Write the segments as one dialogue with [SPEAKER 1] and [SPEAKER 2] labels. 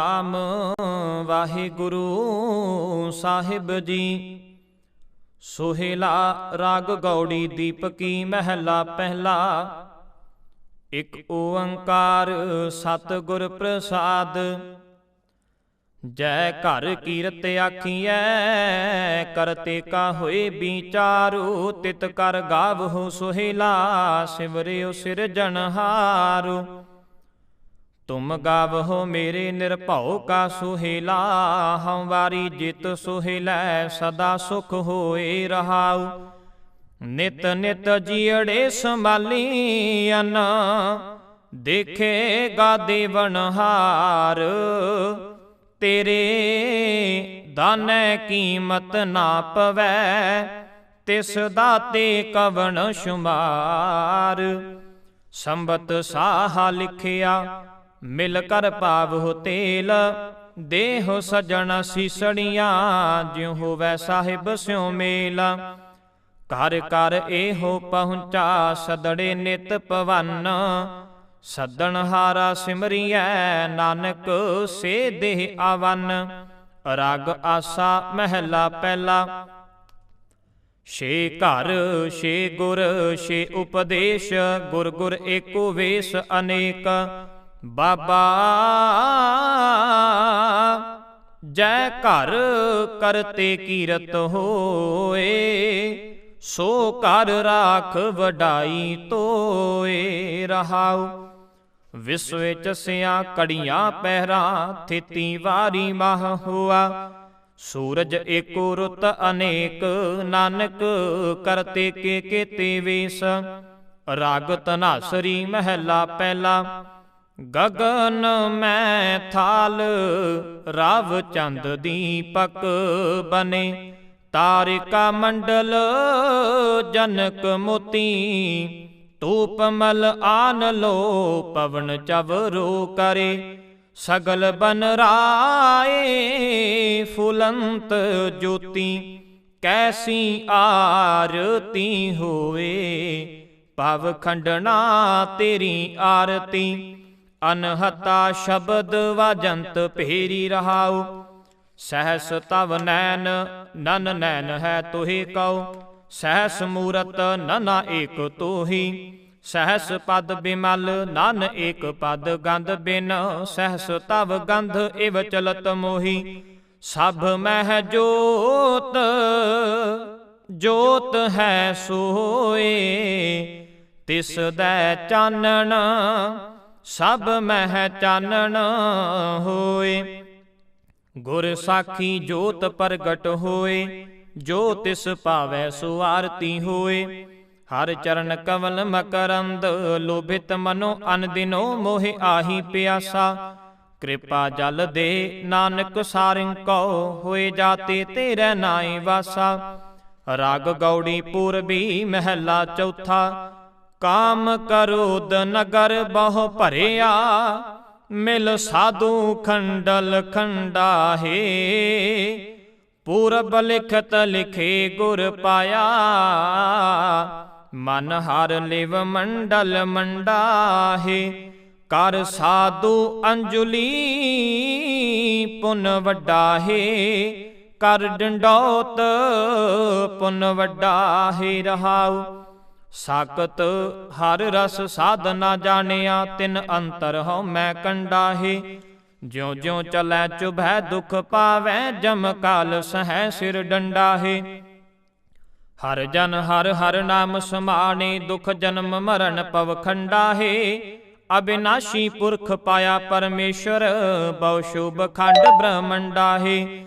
[SPEAKER 1] ਨਾਮ ਵਾਹਿਗੁਰੂ ਸਾਹਿਬ ਜੀ। ਸੋਹਿਲਾ ਰਾਗ ਗੌੜੀ ਦੀਪਕੀ ਮਹਿਲਾ ਪਹਿਲਾ। ਇਕ ਓੰਕਾਰ ਸਤਿਗੁਰ ਪ੍ਰਸਾਦ। ਜੈ ਘਰ ਕੀਰਤ ਆਖੀਐ ਕਰਤੇ ਕਾ ਹੋਏ ਵਿਚਾਰੂ ਤਿਤ ਕਰ ਗਾਵਹੁ ਸੁਹੇਲਾ ਸਿਵਰਿਓ ਸਿਰਜਣਹਾਰੂ। ਤੁਮ ਗਾਵਹੁ ਮੇਰੇ ਨਿਰਭਉ ਕਾ ਸੁਹੇਲਾ ਹਮ ਵਾਰੀ ਜਿਤ ਸੁਹੇਲੈ ਸਦਾ ਸੁਖ ਹੋਏ ਰਹਾਉ। ਨਿਤ ਨਿਤ ਜੀੜੇ ਸੰਭਾਲੀ ਅਨ ਦੇਖੇਗਾ ਦੇਵਨਹਾਰ ਤੇਰੇ ਦਾਨੈ ਕੀਮਤ ਨਾ ਪਵੈ, ਤਿਸ ਦਾਤੇ ਕਵਣ ਸ਼ੁਮਾਰ। ਸੰਬਤ ਸਾਹਾ ਲਿਖਿਆ ਮਿਲ ਕਰ ਭਾਵ ਤੇਲ, ਦੇਹ ਸਜਣ ਸੀਸੜੀਆਂ, ਜਿਉ ਹੋਵੈ ਸਾਹਿਬ ਸਿਉ ਮੇਲ। ਘਰ ਘਰ ਇਹੋ ਪਹੁੰਚਾ ਸਦੜੇ ਨਿਤ ਪਵਨ ਸੱਦਣ ਹਾਰਾ ਸਿਮਰੀਐ ਨਾਨਕ ਸੇ ਦੇਹ ਆਵਨ। ਰਗ ਆਸਾ ਮਹਿਲਾ ਪਹਿਲਾ, ਛੇ ਘਰ, ਛੇ ਗੁਰ, ਛੇ ਉਪਦੇਸ਼, ਗੁਰ ਗੁਰ ਏਕੋ ਵੇਸ ਅਨੇਕ। ਬਾਬਾ ਜੈ ਘਰ ਕਰਤੇ ਕੀਰਤ ਹੋਏ, ਸੋ ਘਰ ਰਾਖ ਵਡਾਈ ਤੋਏ, ਰਹਾਉ। ਵਿਸਵ ਵਿੱਚ ਸਿਆ ਕੜੀਆਂ ਪਹਿਰਾ, ਥਿਤੀ ਵਾਰੀ ਮਾਹ ਹੁਆ। ਸੂਰਜ ਏਕੋ ਰੁੱਤ ਅਨੇਕ, ਨਾਨਕ ਕਰਤੇ ਕੇ ਕੇਤੇ ਵੇਸ। ਰਾਗ ਤਨਾਸਰੀ ਮਹਿਲਾ ਪਹਿਲਾ ਗਗਨ ਮੈਂ ਥਾਲ, ਰਵ ਚੰਦ ਦੀਪਕ ਬਨੇ। ਤਾਰਿਕਾ ਮੰਡਲ, ਜਨਕ ਮੋਤੀ। ਤੂਪ ਮਲ ਆਨ ਲੋ, ਪਵਨ ਚਵਰੋ ਕਰੇ। ਸਗਲ ਬਨ ਰਾਏ ਫੁਲੰਤ ਜੋਤੀ। ਕੈਸੀ ਆਰਤੀ ਹੋਏ ਭਵ ਖੰਡਨਾ ਤੇਰੀ ਆਰਤੀ। ਅਨਹਤਾ ਸ਼ਬਦ ਵਾਜੰਤ ਭੇਰੀ ਰਹਾਉ। ਸਹਸ ਤਵ ਨੈਨ ਨਨ ਨੈਨ ਹੈ ਤੋਹੀ ਕਉ। ਸਹਸ ਮੂਰਤ ਨਨਾ ਏਕ ਤੋਹੀ। ਸਹਸ ਪਦ ਬਿਮਲ, ਨਨ ਏਕ ਪਦ ਗੰਧ ਬਿਨ। ਸਹਸ ਤਵ ਗੰਧ ਇਵ ਚਲਤ ਮੋਹੀ। ਸਭ ਮਹਿ ਜੋਤ ਜੋਤ ਹੈ ਸੋਏ। ਤਿਸ ਦੈ ਚਾਨਣ ਸਭ ਮਹਿ ਚਾਨਣ ਹੋਏ। ਗੁਰ ਸਾਖੀ ਜੋਤ ਪ੍ਰਗਟ ਹੋਏ, ਜੋ ਤਿਸ ਭਾਵੈ ਸੋ ਆਰਤੀ ਹੋਏ। ਹਰ ਚਰਨ ਕਵਲ ਮਕਰੰਦ, ਲੋਭਿਤ ਮਨੋ ਅਨ ਦਿਨੋ ਮੋਹਿ ਆਹੀ ਪਿਆਸਾ। ਕਿਰਪਾ ਜਲ ਦੇ ਨਾਨਕ ਸਾਰਿੰ ਕੋ ਹੋਏ ਜਾਤੇ ਤੇਰੇ ਨਾਈ ਵਾਸਾ। ਰਾਗ ਗੌੜੀ ਪੂਰਬੀ ਮਹਿਲਾ ਚੌਥਾ ਕਾਮ ਕਰੋਦ ਨਗਰ ਬਹੁ ਭਰਿਆ ਮਿਲ ਸਾਧੂ ਖੰਡਲ ਖੰਡਾਹੇ ਪੂਰਬ ਲਿਖਤ ਲਿਖੇ ਗੁਰ ਪਾਇਆ ਮਨ ਹਰ ਲਿਵ ਮੰਡਲ ਮੰਡਾਹੇ ਕਰ ਸਾਧੂ ਅੰਜੁਲੀ ਪੁਨ ਵੱਡਾਹੇ ਕਰ ਡੰਡੌਤ ਪੁਨ ਵੱਡਾਹੇ ਰਹਾਉ ਸਾਕਤ ਹਰ ਰਸ ਸਾਧਨਾ ਜਾਣਿਆ, ਤਿਨ ਅੰਤਰ ਹਉ ਮੈਂ ਕੰਡਾਹੇ। ਜਿਉ ਜਿਉ ਚਲੈ ਚੁਭੈ ਦੁਖ ਪਾਵੈ, ਜਮ ਕਾਲ ਸਹੈ ਸਿਰ ਡੰਡਾਹੇ। ਹਰ ਜਨ ਹਰ ਹਰ ਨਾਮ ਸਮਾਣੇ, ਦੁਖ ਜਨਮ ਮਰਨ ਪਵ ਖੰਡਾਹੇ। ਅਬਿਨਾਸ਼ੀ ਪੁਰਖ ਪਾਇਆ ਪਰਮੇਸ਼ਰ, ਬਹੁ ਸ਼ੁਭ ਖੰਡ ਬ੍ਰਹਮੰਡਾਹੇ।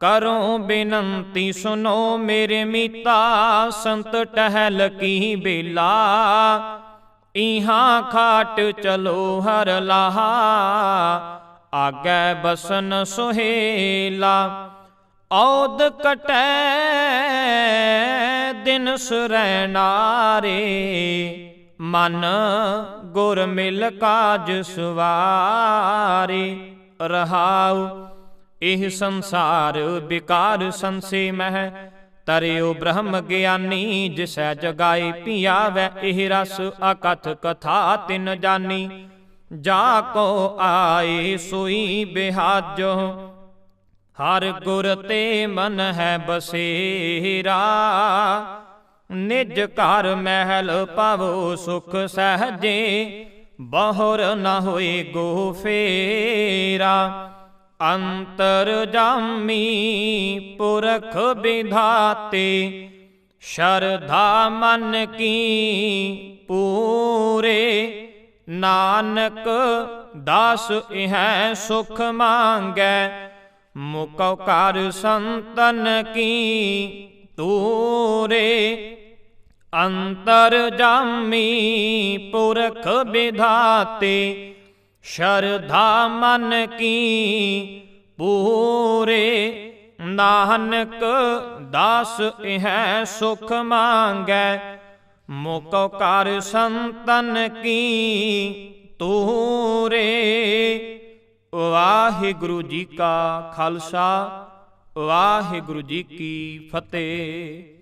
[SPEAKER 1] ਕਰੋ ਬੇਨੰਤੀ ਸੁਨੋ ਮੇਰੇ ਮੀਤਾ, ਸੰਤ ਟਹਿਲ ਕੀ ਬੇਲਾ। ਇਹਾਂ ਖਾਟ ਚਲੋ ਹਰ ਲਾਹਾ, ਆਗੈ ਬਸਨ ਸੁਹੇਲਾ। ਔਦ ਕਟੈ ਦਿਨ ਸੁਰੈਨਾਰੇ ਮਨ ਗੁਰ ਮਿਲ ਕਾਜ ਸੁਵਾਰੇ। ਰਹਾਉ ਇਹ ਸੰਸਾਰ ਵਿਕਾਰ ਸੰਸੇ ਮਹਿ ਤਰਿਓ ਬ੍ਰਹਮ ਗਿਆਨੀ, ਜਿਸੈ ਜਗਾਏ ਪਿਆਵੈ, ਇਹ ਰਸ ਅਕਥ ਕਥਾ ਤਿਨ ਜਾਨੀ। ਜਾ ਕੋ ਆਏ ਸੋਈ ਬਿਹਾਜੋ, ਹਰ ਗੁਰ ਤੇ ਮਨ ਹੈ ਬਸੇਰਾ। ਨਿਜ ਘਰ ਮਹਿਲ ਪਵੋ ਸੁਖ ਸਹਜੇ, ਬਹੁਰ ਨ ਹੋਏ ਗੋ ਫੇਰਾ। ਅੰਤਰ ਜਾਮੀ ਪੁਰਖ ਵਿਧਾਤੇ, ਸ਼ਰਧਾ ਮਨ ਕੀ ਪੂਰੇ, ਨਾਨਕ ਦਾਸ ਇਹੈ ਸੁਖ ਮੰਗੈ ਮੁਕਉ ਕਰ ਸੰਤਨ ਕੀ ਤੂਰੇ। ਅੰਤਰ ਜਾਮੀ ਪੁਰਖ ਵਿਧਾਤੇ ਸ਼ਰਧਾ ਮਨ ਕੀ ਪੂਰੇ, ਨਾਨਕ ਦਾਸ ਇਹੈ ਸੁਖ ਮੰਗੈ। ਮੁਕਉ ਕਰ ਸੰਤਨ ਕੀ ਤੂਰੇ, ਵਾਹਿਗੁਰੂ ਜੀ ਕਾ ਖਾਲਸਾ, ਵਾਹਿਗੁਰੂ ਜੀ ਕੀ ਫਤਿਹ।